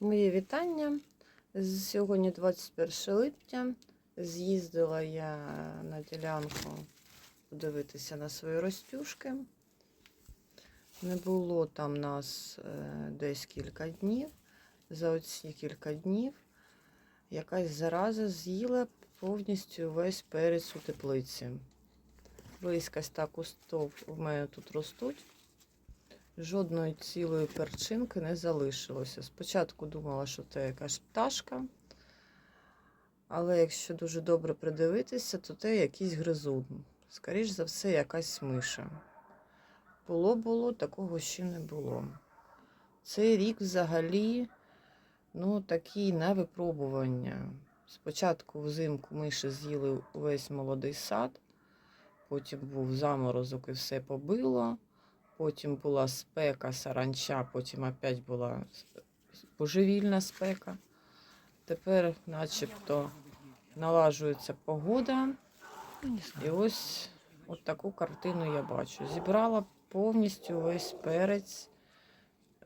Моє вітання. Сьогодні 21 липня. З'їздила я на ділянку подивитися на свої розтюшки. Не було там нас е, десь кілька днів. За оці кілька днів якась зараза з'їла повністю весь перець у теплиці. Близько ста кустов в мене тут ростуть. Жодної цілої перчинки не залишилося. Спочатку думала, що це якась пташка, але якщо дуже добре придивитися, то це якийсь гризун. Скоріш за все, якась миша. Було було, такого ще не було. Цей рік взагалі ну, такий на випробування. Спочатку взимку миші з'їли увесь молодий сад, потім був заморозок і все побило. Потім була спека, саранча, потім опять була божевільна спека. Тепер начебто налажується погода. І ось от таку картину я бачу. Зібрала повністю весь перець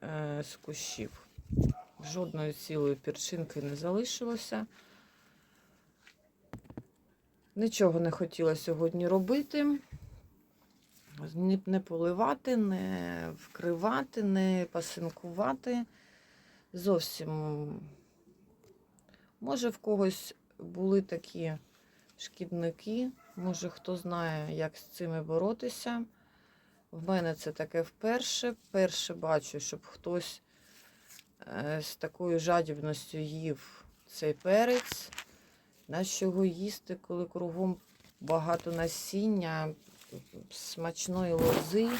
е, з кущів. Жодної цілої перчинки не залишилося. Нічого не хотіла сьогодні робити не, поливати, не вкривати, не пасинкувати. Зовсім, може, в когось були такі шкідники, може, хто знає, як з цими боротися. В мене це таке вперше. Перше бачу, щоб хтось е, з такою жадібністю їв цей перець. Нащо його їсти, коли кругом багато насіння, смачної лози.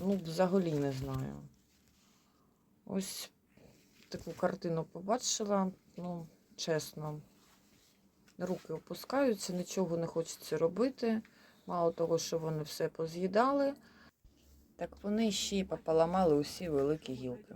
Ну, взагалі не знаю. Ось таку картину побачила, ну, чесно. Руки опускаються, нічого не хочеться робити. Мало того, що вони все поз'їдали, так вони ще й пополамали усі великі гілки.